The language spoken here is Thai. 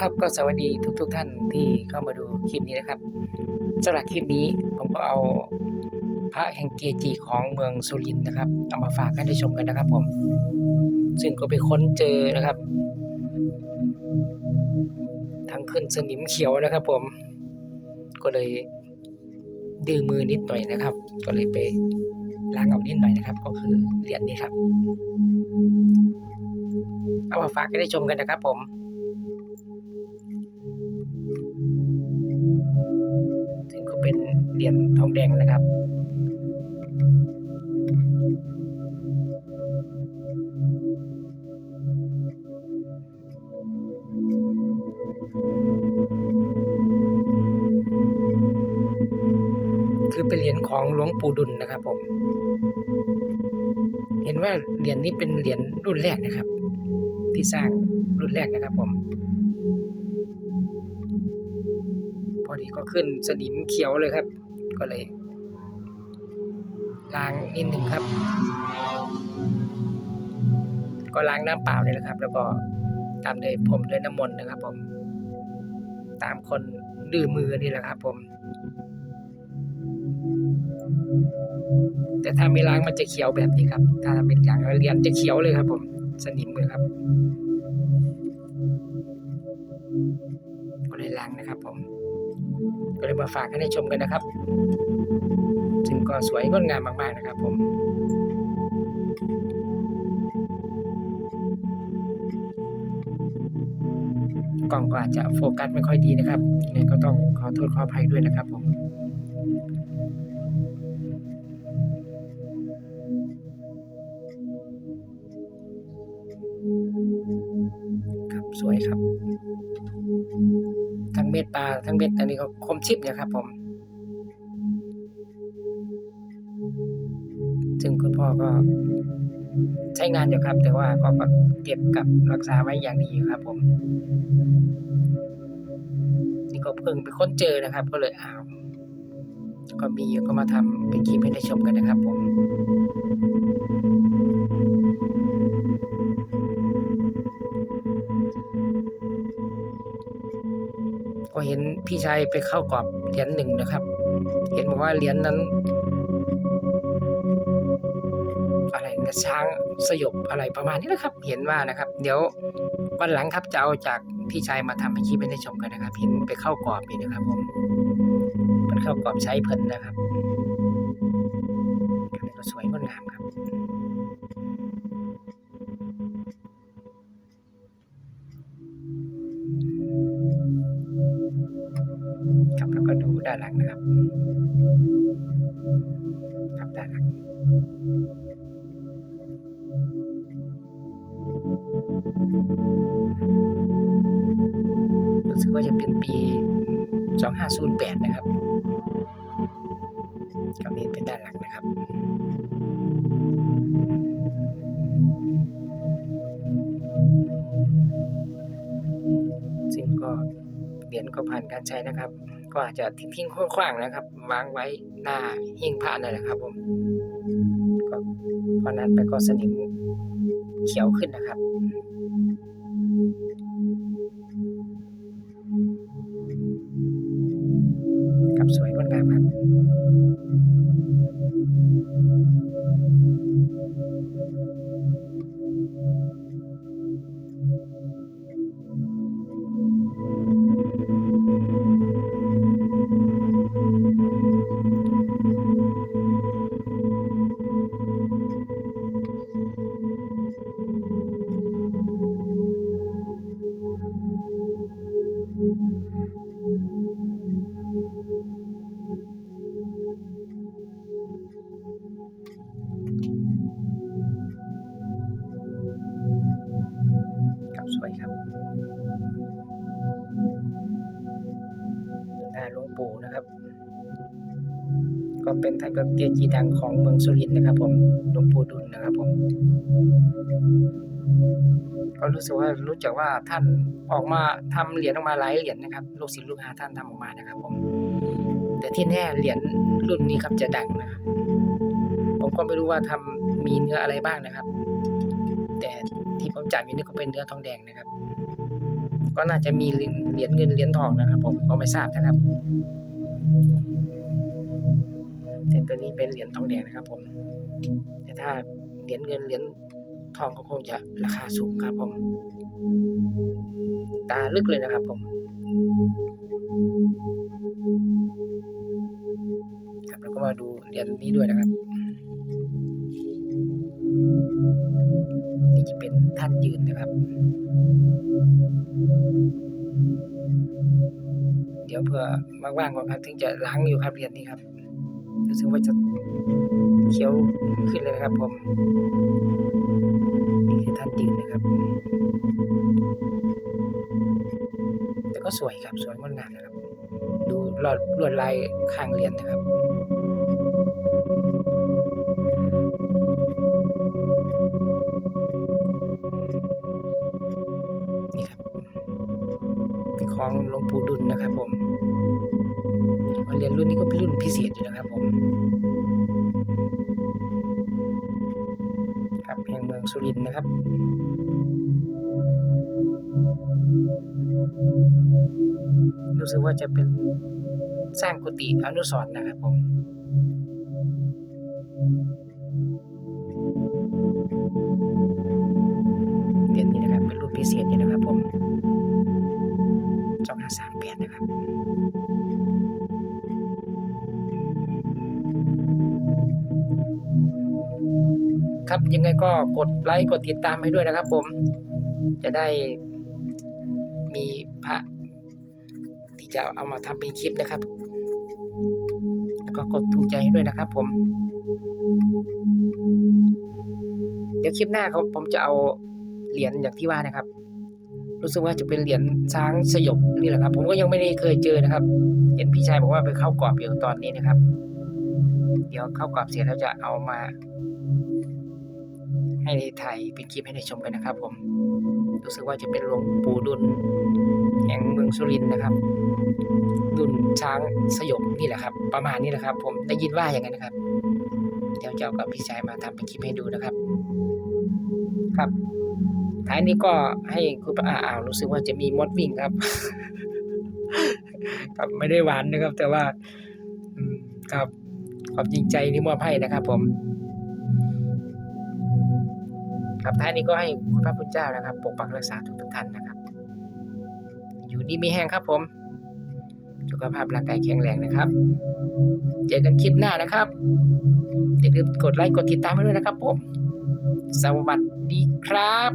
ครับก็สวัสดีทุกๆทท่านที่เข้ามาดูคลิปนี้นะครับสำหรับคลิปนี้ผมก็เอาพระแห่งเกจิของเมืองสุรินทร์นะครับเอามาฝากให้ได้ชมกันนะครับผม ซึ่งก็ไปค้นเจอนะครับทางขึ้นสนิมเขียวนะครับ ผม ก็เลยดื้อมือนิดหน่อยนะครับ ก็เลยไปล้างเอานิดหน่อยนะครับ ก็คือเหรียญนี้ครับ เอามาฝากให้ได้ชมกันนะครับผมซึ่งก็เป็นเหรียญทองแดงนะครับคือเป็นเหรียญของหลวงปู่ดุลนะครับผม เห็นว่าเหรียญนี้เป็นเหรียญรุ่นแรกนะครับ ที่สร้างรุ่นแรกนะครับผม พอดีก็ขึ้นสนิมเขียวเลยครับ ก็เลยล้างนิดหนึ่งครับ ก็ล้างน้ำเปล่าเลยนะครับ แล้วก็ตามด้วยผมด้วยน้ำมนต์นะครับ ผม ตามคนดื้อมือนี่แหละครับ ผม แต่ถ้าไม่ล้างมันจะเขียวแบบนี้ครับ ถ้าเป็นอย่างเรียญจะเขียวเลยครับ ผมสนิมเลยครับก็เลยล้างนะครับ ผม ก็เลยมาฝากให้ได้ชมกันนะครับ ซึ่งก็สวยงดงามมากๆนะครับ ผมกล้องก็อาจจะโฟกัสไม่ค่อยดีนะครับยังไงก็ต้องขอโทษขออภัยด้วยนะครับผม สวยครับ ทั้งเม็ดปลาทั้งเม็ดอันนี้ก็คมชิบนะครับ ผม ซึ่งคุณพ่อก็ใช้งานอยู่ครับ แต่ว่าก็เก็บกับรักษาไว้อย่างดีครับ ผม นี่ก็เพิ่งไปค้นเจอนะครับ ก็เลยอ้าวก็มีอยู่ก็มาทำเป็นคลิปให้ได้ชมกันนะครับ ผม ก็เห็นพี่ชายไปเข้ากรอบเหรียญหนึ่งนะครับ เห็นบอกว่าเหรียญนั้น อะไรนะช้างสยบอะไรประมาณนี้นะครับ เห็นว่านะครับ เดี๋ยววันหลังครับจะเอาจากพี่ชายมาทำให้คลิปให้ได้ชมกันนะครับ เห็นไปเข้ากรอบนี่นะครับผมมันเข้ากรอบใช้เพลินนะครับก็สวยงดงามครับ ด้านหลังนะครับครับด้านหลังรู้สึกว่าจะเป็นปี 2508 นะครับกับนี้เป็นด้านหลังนะครับซึ่งก็เหรียญก็ผ่านการใช้นะครับ ก็อาจจะทิ้งๆคว้างๆนะครับวางไว้หน้าหิ้งพระนั่นแหละครับผมก็พอนั้นไปก็สนิมเขียวขึ้นนะครับกับสวยงดงามครับ หลวงปู่นะครับ ก็เป็นท่านก็เกจิดังของเมืองสุรินทร์นะครับ ผมหลวงปู่ดุลนะครับ ผม ก็รู้สึกว่ารู้จักว่าท่านออกมาทำเหรียญออกมาหลายเหรียญนะครับ ลูกศิษย์ลูกหาท่านทำออกมานะครับ ผม แต่ที่แน่เหรียญรุ่นนี้ครับจะดังนะครับ ผมก็ไม่รู้ว่าทำมีเนื้ออะไรบ้างนะครับ แต่ที่ผมจับอยู่นี่ก็เป็นเนื้อทองแดงนะครับ ก็น่าจะมีเหรียญเงินเหรียญทองนะครับ ผมก็ไม่ทราบนะครับแต่ตัวนี้เป็นเหรียญทองแดงนะครับ ผม แต่ถ้าเหรียญเงินเหรียญทองก็คงจะราคาสูงครับ ผม ตาลึกเลยนะครับ ผมครับแล้วก็มาดูเหรียญนี้ด้วยนะครับ จะเป็นท่านยืนนะครับ เดี๋ยวเพื่อว่างๆก่อนครับถึงจะล้างอยู่ครับเรียญนี้ครับรู้สึกว่าจะเขียวขึ้นเลยนะครับผมนี่คือท่านยืนนะครับ แต่ก็สวยครับสวยงดงามนะครับ ดูลวดลวดลายข้างเรียญนะครับ เป็นรุ่นพิเศษอยู่นะครับผมครับแห่งเมืองสุรินทร์นะครับรู้สึกว่าจะเป็นสร้างกุฏิอนุสรณ์นะครับผมเหรียญนี้นะครับ เป็นรุ่นพิเศษอยู่นะครับผมสองห้าสามแปดนะครับ ครับยังไงก็กดไลค์กดติดตามให้ด้วยนะครับ ผมจะได้มีพระที่จะเอามาทำเป็นคลิปนะครับ แล้วก็กดถูกใจให้ด้วยนะครับ ผม เดี๋ยวคลิปหน้าเขาผมจะเอาเหรียญอย่างที่ว่านะครับ รู้สึกว่าจะเป็นเหรียญช้างสยบนี่แหละครับ ผมก็ยังไม่ได้เคยเจอนะครับ เห็นพี่ชายบอกว่าไปเข้ากรอบอยู่ตอนนี้นะครับ เดี๋ยวเข้ากรอบเสร็จแล้วจะเอามา ให้ในไทยเป็นคลิปให้ได้ชมกันนะครับ ผม รู้สึกว่าจะเป็นหลวงปู่ดุลแห่งเมืองสุรินทร์นะครับ ดุลช้างสยบนี่แหละครับ ประมาณนี้แหละครับ ผมได้ยินว่าอย่างนั้นนะครับ เดี๋ยวจะเอากับพี่ชายมาทำเป็นคลิปให้ดูนะครับ ครับท้ายนี้ก็ให้คุณป้าอ่าวรู้สึกว่าจะมีมดวิ่งครับครับไม่ได้หวานนะครับ แต่ว่าครับความจริงใจที่มอบให้นะครับ ผม ครับท้ายนี้ก็ให้คุณพระพุทธเจ้านะครับ ปกปักรักษาทุกทุกท่านนะครับ อยู่ดีมีแห้งครับผม สุขภาพร่างกายแข็งแรงนะครับ เจอกันคลิปหน้านะครับอย่าลืมกดไลค์กดติดตามให้ด้วยนะครับผม สวัสดีครับ